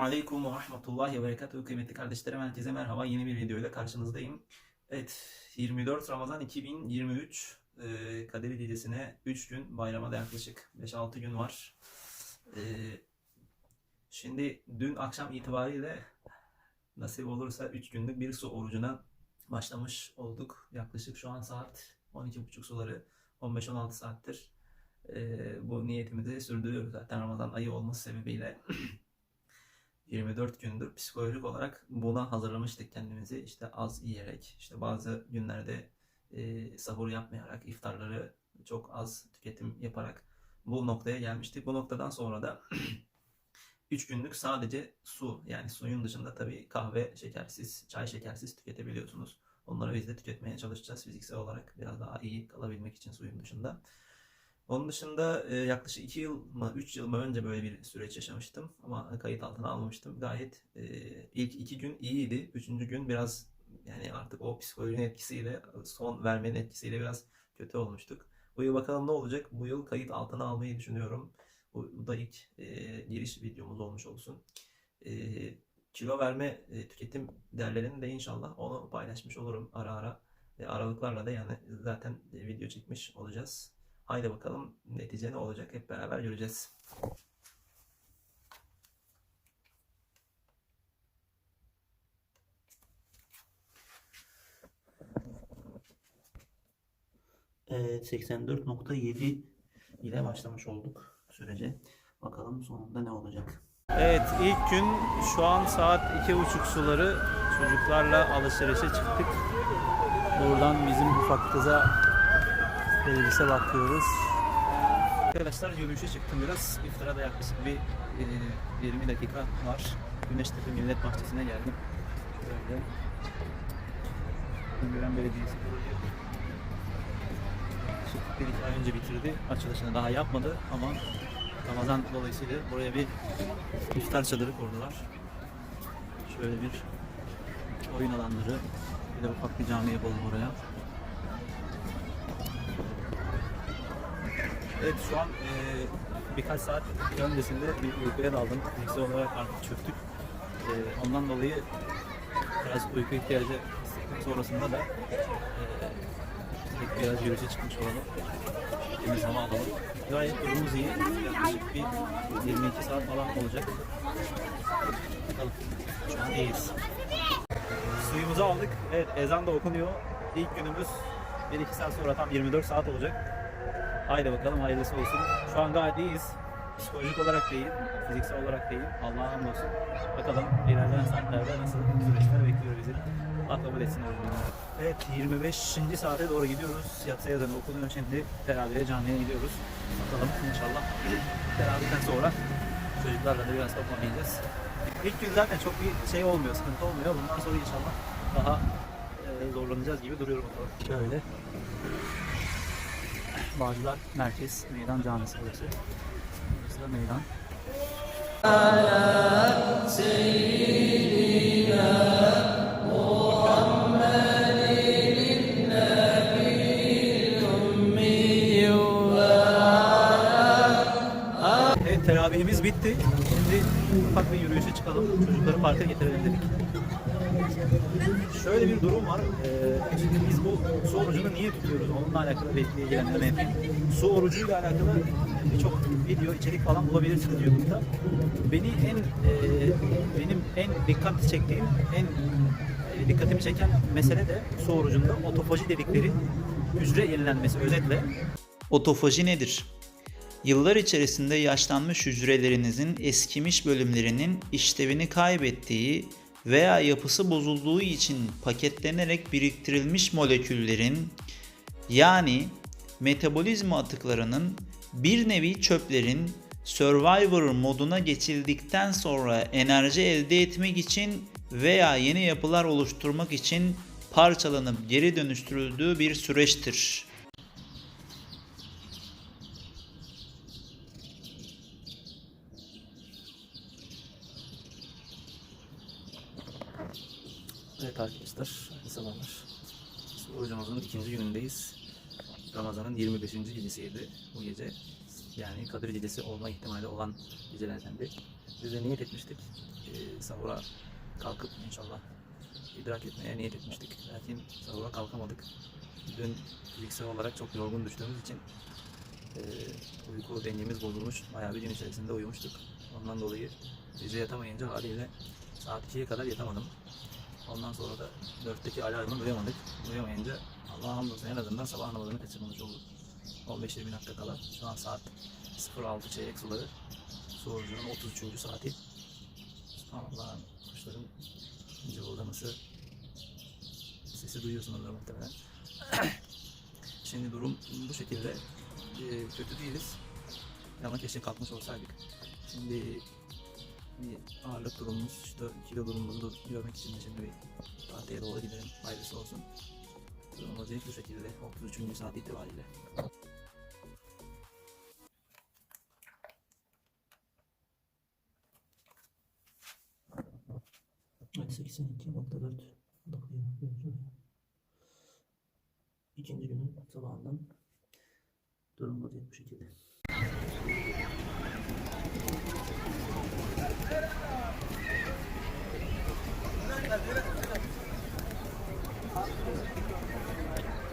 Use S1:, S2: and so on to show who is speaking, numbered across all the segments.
S1: Aleyküm ve Rahmetullahi ve Berekatuhu kıymetli kardeşlerim herkese merhaba yeni bir videoyla karşınızdayım. Evet 24 Ramazan 2023 e, Kadir Gecesi'ne 3 gün bayrama da yaklaşık 5-6 gün var. E, şimdi dün akşam itibariyle nasip olursa 3 günlük bir su orucuna başlamış olduk. Yaklaşık şu an saat 12.30 suları 15-16 saattir. E, bu niyetimizi sürdürüyoruz zaten Ramazan ayı olması sebebiyle. 24 gündür psikolojik olarak buna hazırlamıştık kendimizi. İşte az yiyerek, işte bazı günlerde e, sahur yapmayarak, iftarları çok az tüketim yaparak bu noktaya gelmiştik. Bu noktadan sonra da 3 günlük sadece su, yani suyun dışında tabii kahve şekersiz, çay şekersiz tüketebiliyorsunuz. Onları biz de tüketmeye çalışacağız fiziksel olarak biraz daha iyi kalabilmek için suyun dışında. Onun dışında e, yaklaşık 2 yıl mı 3 yıl mı önce böyle bir süreç yaşamıştım ama kayıt altına almamıştım. Gayet e, ilk 2 gün iyiydi. Üçüncü gün biraz yani artık o psikolojinin etkisiyle son vermenin etkisiyle biraz kötü olmuştuk. Bu yıl bakalım ne olacak? Bu yıl kayıt altına almayı düşünüyorum. Bu, bu da ilk e, giriş videomuz olmuş olsun. E, kilo verme e, tüketim değerlerini de inşallah onu paylaşmış olurum ara ara. E, aralıklarla da yani zaten e, video çekmiş olacağız. Haydi bakalım netice ne olacak hep beraber göreceğiz. Evet 84.7 ile başlamış olduk sürece. Bakalım sonunda ne olacak. Evet ilk gün şu an saat iki buçuk suları çocuklarla alışverişe çıktık. Buradan bizim ufak kıza Elbise bakıyoruz. Arkadaşlar yürüyüşe çıktım biraz. İftara da yaklaşık bir e, 20 dakika var. Güneştepe Millet Bahçesi'ne geldim. Böyle. Güngören Belediyesi bir iki ay önce bitirdi. Açılışını daha yapmadı ama Ramazan dolayısıyla buraya bir iftar çadırı kurdular. Şöyle bir oyun alanları, bir de ufak bir cami yapalım oraya. Evet şu an e, birkaç saat öncesinde bir uykuya daldım. Fiziksel olarak artık çöktük. E, ondan dolayı biraz uyku ihtiyacı. Sonrasında da e, biraz yürüyüşe çıkmış olalım. Temiz hava alalım. Gayet durumumuz iyi. Yaklaşık bir 22 saat falan olacak. Bakalım. Şu an iyiyiz. Suyumuzu aldık. Evet ezan da okunuyor. İlk günümüz 1-2 saat sonra tam 24 saat olacak. Haydi bakalım hayırlısı olsun. Şu an gayet iyiyiz. Psikolojik olarak değil, fiziksel olarak değil. Allah'a hamdolsun. Bakalım ilerleyen saatlerde nasıl süreçler bekliyor bizi. Allah kabul etsin. Evet 25. saate doğru gidiyoruz. Yatsı yazanı okunuyor şimdi. Teravihe camiye gidiyoruz. Bakalım inşallah teravihten sonra çocuklarla da biraz toplanacağız. İlk gün zaten çok bir şey olmuyor, sıkıntı olmuyor. Bundan sonra inşallah daha e, zorlanacağız gibi duruyorum. Şöyle. Bağcılar Merkez Meydan Camisi burası. Burası da meydan. Evet teravihimiz bitti. Ufak bir yürüyüşe çıkalım. Çocukları parka getirelim dedik. Şöyle bir durum var. Ee, şimdi biz bu su orucunu niye tutuyoruz? Onunla alakalı bir bilgilendirme yapayım. Su orucuyla alakalı birçok video, içerik falan bulabilirsiniz YouTube'da. Beni en e, benim en dikkat çektiğim, en e, dikkatimi çeken mesele de su orucunda otofaji dedikleri hücre yenilenmesi özetle.
S2: Otofaji nedir? Yıllar içerisinde yaşlanmış hücrelerinizin eskimiş bölümlerinin işlevini kaybettiği veya yapısı bozulduğu için paketlenerek biriktirilmiş moleküllerin yani metabolizma atıklarının bir nevi çöplerin Survivor moduna geçildikten sonra enerji elde etmek için veya yeni yapılar oluşturmak için parçalanıp geri dönüştürüldüğü bir süreçtir.
S1: Evet arkadaşlar. Su orucumuzun ikinci günündeyiz. Ramazan'ın 25. gecesiydi bu gece. Yani Kadir gecesi olma ihtimali olan gecelerdendi. Biz de niyet etmiştik. Ee, sahura kalkıp inşallah idrak etmeye niyet etmiştik. Lakin sahura kalkamadık. Dün fiziksel olarak çok yorgun düştüğümüz için e, uyku dengemiz bozulmuş. Bayağı bir gün içerisinde uyumuştuk. Ondan dolayı gece yatamayınca haliyle saat 2'ye kadar yatamadım. Ondan sonra da 4'teki alarmı duyamadık. Duyamayınca Allah'a hamdolsun en azından sabah namazını kaçırmamış olduk. 15-20 dakika kala. Şu an saat 06 çeyrek suları. Su orucunun 33. saati. Subhanallah kuşların cıvıldaması sesi duyuyorsunuzdur muhtemelen. Şimdi durum bu şekilde. Ee, kötü değiliz. Ama keşke kalkmış olsaydık. Şimdi bir ağırlık durumumuz, kilo durumumuzu görmek için de şimdi bir partiye doğru gidelim. Hayırlısı olsun. Durum vaziyet bu şekilde 33. saat itibariyle. Evet 82.4 dakika İkinci günün sabahından durum vaziyet bu şekilde.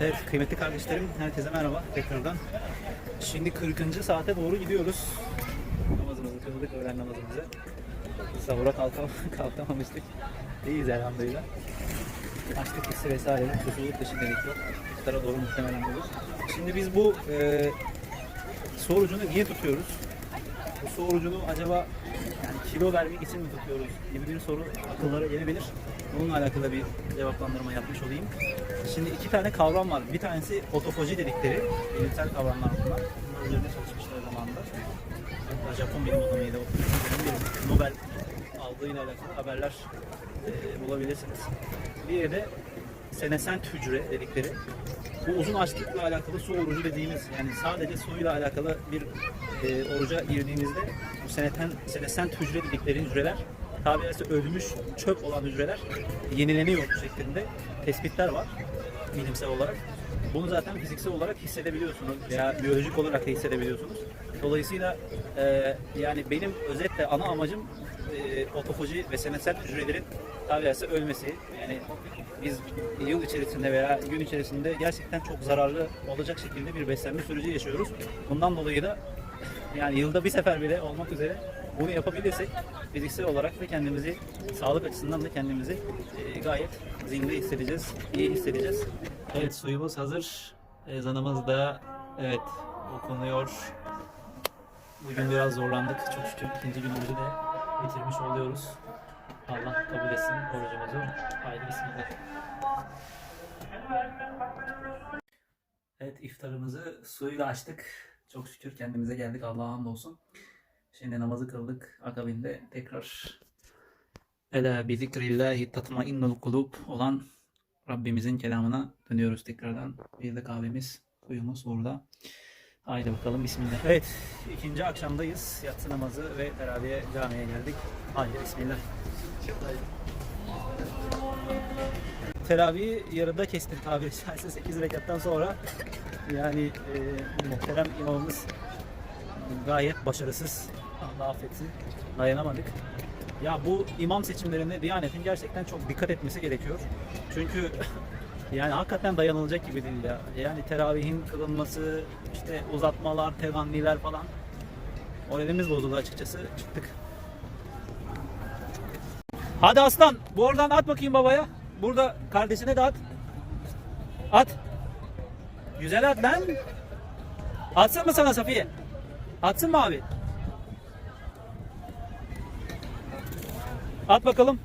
S1: Evet kıymetli kardeşlerim herkese merhaba tekrardan. Şimdi 40. saate doğru gidiyoruz. Namazımızı kıldık öğlen namazımızı. Sahura kalkam kalkamamıştık. İyiyiz elhamdülillah. Açlık hissi vesaire susuzluk dışı dedik yok. İftara doğru muhtemelen olur. Şimdi biz bu e, su orucunu niye tutuyoruz? Bu su orucunu acaba yani kilo vermek için mi tutuyoruz gibi bir soru akıllara gelebilir. Bununla alakalı bir cevaplandırma yapmış olayım. Şimdi iki tane kavram var. Bir tanesi otofaji dedikleri bilimsel kavramlar bunlar. Bunlar üzerinde çalışmışlar zamanında. Hatta Japon bilim adamıydı. Bir Nobel aldığıyla alakalı haberler e, bulabilirsiniz. Diğeri de senesent hücre dedikleri. Bu uzun açlıkla alakalı su orucu dediğimiz yani sadece suyla alakalı bir e, oruca girdiğimizde bu seneten, senesent hücre dedikleri hücreler tabiri caizse ölmüş çöp olan hücreler yenileniyor şeklinde tespitler var bilimsel olarak. Bunu zaten fiziksel olarak hissedebiliyorsunuz veya biyolojik olarak da hissedebiliyorsunuz. Dolayısıyla e, yani benim özetle ana amacım e, otofaji ve senesel hücrelerin tabiri caizse ölmesi. Yani biz yıl içerisinde veya gün içerisinde gerçekten çok zararlı olacak şekilde bir beslenme süreci yaşıyoruz. Bundan dolayı da yani yılda bir sefer bile olmak üzere bunu yapabilirsek fiziksel olarak da kendimizi sağlık açısından da kendimizi e, gayet zinde hissedeceğiz, iyi hissedeceğiz. Evet suyumuz hazır. Ezanımız da evet okunuyor. Bugün biraz zorlandık. Çok şükür ikinci günümüzü de bitirmiş oluyoruz. Allah kabul etsin orucumuzu. Haydi bismillah. Evet iftarımızı suyla açtık. Çok şükür kendimize geldik. Allah'a hamdolsun. Şimdi namazı kıldık. Akabinde tekrar Ela bi zikrillahi tatmainnul kulub olan Rabbimizin kelamına dönüyoruz tekrardan. Bir de kahvemiz, suyumuz burada. Haydi bakalım bismillah. Evet ikinci akşamdayız. Yatsı namazı ve teraviye camiye geldik. Haydi bismillah. Teravihi yarıda kestim tabiri caizse 8 rekattan sonra. Yani e, muhterem imamımız gayet başarısız. Allah affetsin. Dayanamadık. Ya bu imam seçimlerinde Diyanet'in gerçekten çok dikkat etmesi gerekiyor. Çünkü yani hakikaten dayanılacak gibi değil ya. Yani teravihin kılınması, işte uzatmalar, tevanniler falan. Moralimiz bozuldu açıkçası. Çıktık. Hadi aslan, bu oradan at bakayım babaya. Burada kardeşine de at. At. Güzel at lan. Atsın mı sana Safiye? Atsın mı abi? At bakalım.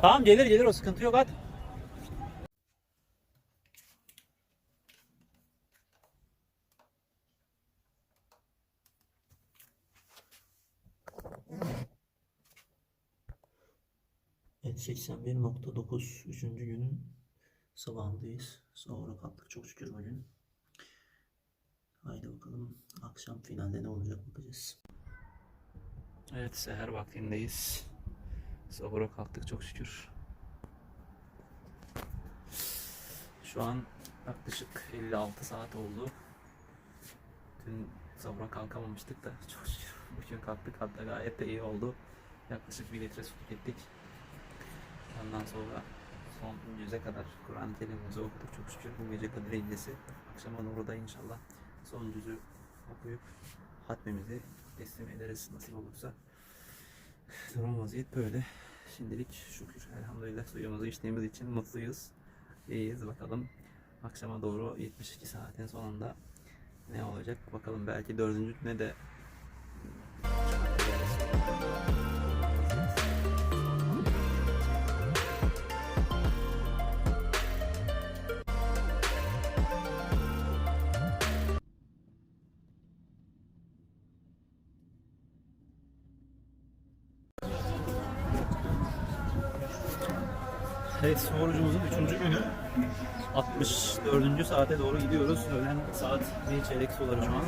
S1: Tamam gelir gelir o sıkıntı yok at. Evet 81.9 üçüncü günün sabahındayız. Sonra kalktık çok şükür bugün. Haydi bakalım akşam finalde ne olacak bakacağız. Evet seher vaktindeyiz. Sahura kalktık çok şükür. Şu an Yaklaşık 56 saat oldu. Dün sahura kalkamamıştık da çok şükür bugün kalktık hatta gayet de iyi oldu. Yaklaşık 1 litre su tükettik. Ondan sonra son yüze kadar Kur'an-ı Kerim'imizi okuduk çok şükür bu gece Kadir Gecesi. Akşama doğru da inşallah son yüzü okuyup hatmimizi teslim ederiz nasip olursa. Durum vaziyet böyle. Şimdilik şükür elhamdülillah suyumuzu içtiğimiz için mutluyuz. İyiyiz bakalım. Akşama doğru 72 saatin sonunda ne olacak bakalım belki dördüncü güne de Evet su orucumuzun 3. günü 64. saate doğru gidiyoruz. Öğlen saat 1 çeyrek suları şu an.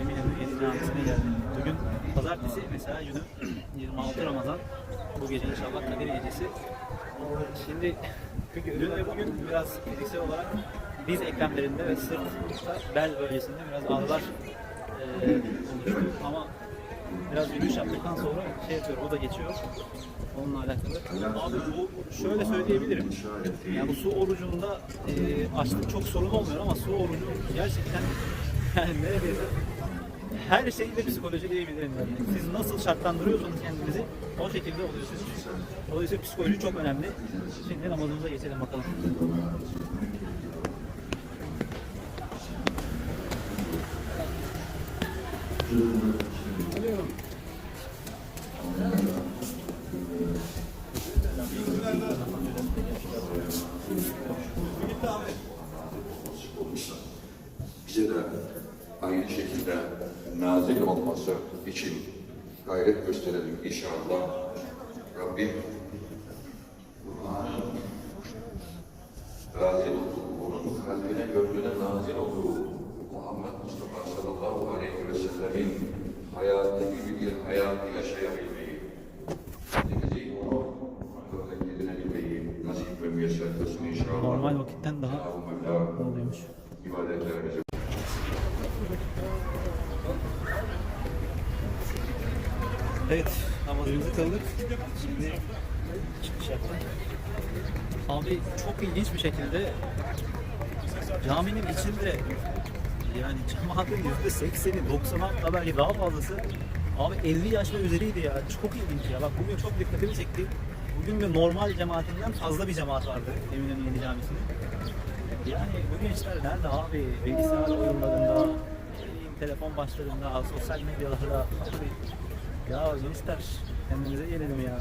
S1: Eminönü Yeni Camisi'ne geldim. Bugün pazartesi mesela günü 26 Ramazan. Bu gece inşallah Kadir Gecesi. Şimdi dün ve bugün biraz fiziksel olarak diz eklemlerinde ve sırtta bel bölgesinde biraz ağrılar eee oluştu ama biraz yürüyüş yaptıktan sonra şey yapıyorum o da geçiyor. Onunla alakalı. Abi bu şöyle söyleyebilirim. Yani bu su orucunda e, açlık çok sorun olmuyor ama su orucu gerçekten yani neredeyse her şeyde psikoloji diyebilirim yani. Siz nasıl şartlandırıyorsanız kendinizi o şekilde oluyorsunuz. Dolayısıyla psikoloji çok önemli. Şimdi namazımıza geçelim bakalım.
S3: bize de şekilde nazik olması için gayret gösterelim inşallah. Rabbim Kur'an'ın nazil olduğu, onun kalbine, gönlüne nazil olduğu Muhammed Mustafa sallallahu aleyhi ve sellemin hayatı gibi bir hayatı yaşayabilmeyi, kendimizi onu örnek edinebilmeyi nasip ve müyesser kılsın inşallah.
S1: Normal vakitten daha
S3: la
S1: oluyormuş.
S3: ibadetlerimizi
S1: Evet, namazımızı kıldık. Şimdi çıkış yaptık. Abi çok ilginç bir şekilde caminin içinde yani cemaatin yüzde sekseni, doksanı hatta belki daha fazlası abi 50 yaş ve üzeriydi ya. Çok ilginç ya. Bak bugün çok dikkatimi çekti. Bugün de normal cemaatinden fazla bir cemaat vardı Eminönü Yeni Camisi'nin. Yani bu gençler nerede abi? Bilgisayar oyunlarında, telefon başlarında, sosyal medyalarda. Abi, ya gençler kendimize gelelim ya.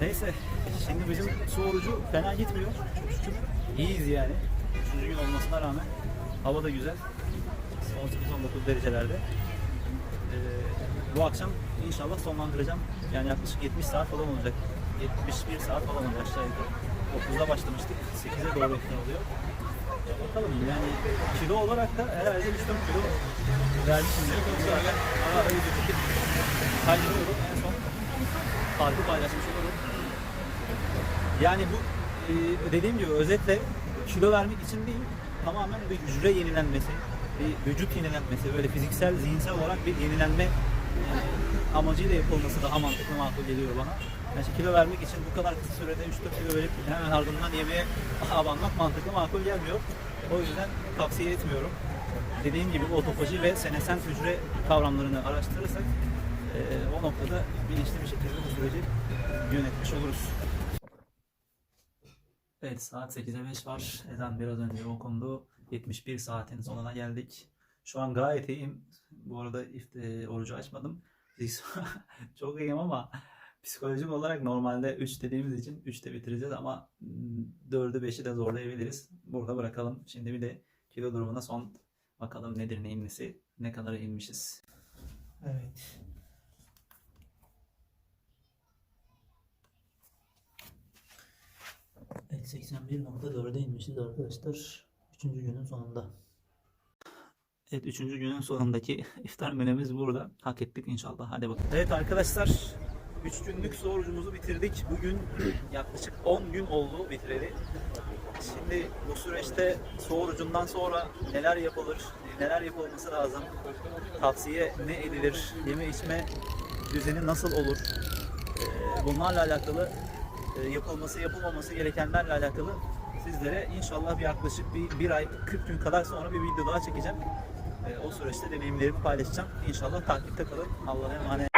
S1: Neyse şimdi bizim su orucu fena gitmiyor. Çok şükür. İyiyiz yani. Üçüncü gün olmasına rağmen. Hava da güzel. 18-19 derecelerde. Ee, bu akşam inşallah sonlandıracağım. Yani yaklaşık 70 saat falan olacak. 71 saat falan olacak aşağı yukarı. 9'da başlamıştık. 8'e doğru ekran oluyor. Bakalım yani kilo olarak da herhalde 3-4 kilo ara ara kaydırıyorum. En son farkı paylaşmış olurum. Yani bu e, dediğim gibi özetle kilo vermek için değil tamamen bir hücre yenilenmesi, bir vücut yenilenmesi, böyle fiziksel, zihinsel olarak bir yenilenme e, amacıyla yapılması daha mantıklı makul geliyor bana. Yani kilo vermek için bu kadar kısa sürede 3-4 kilo verip hemen ardından yemeğe abanmak mantıklı makul gelmiyor. O yüzden tavsiye etmiyorum. Dediğim gibi otofaji ve senesent hücre kavramlarını araştırırsak o noktada bilinçli bir şekilde bu süreci yönetmiş oluruz. Evet saat 8'e 5 var. Ezan biraz önce okundu. 71 saatin sonuna geldik. Şu an gayet iyiyim. Bu arada ifte, orucu açmadım. Çok iyiyim ama psikolojik olarak normalde 3 dediğimiz için 3'te bitireceğiz ama 4'ü 5'i de zorlayabiliriz. Burada bırakalım. Şimdi bir de kilo durumuna son bakalım nedir neyin nesi, ne kadar inmişiz. Evet. Evet 81.4'e inmişiz arkadaşlar. Üçüncü günün sonunda. Evet üçüncü günün sonundaki iftar menümüz burada. Hak ettik inşallah. Hadi bakalım. Evet arkadaşlar 3 günlük sorucumuzu bitirdik. Bugün yaklaşık 10 gün oldu bitireli. Şimdi bu süreçte sorucundan sonra neler yapılır, neler yapılması lazım, tavsiye ne edilir, yeme içme düzeni nasıl olur, Ee, bunlarla alakalı yapılması yapılmaması gerekenlerle alakalı sizlere inşallah bir yaklaşık bir, bir ay 40 gün kadar sonra bir video daha çekeceğim. Ee, o süreçte deneyimlerimi paylaşacağım. İnşallah takipte kalın. Allah'a emanet.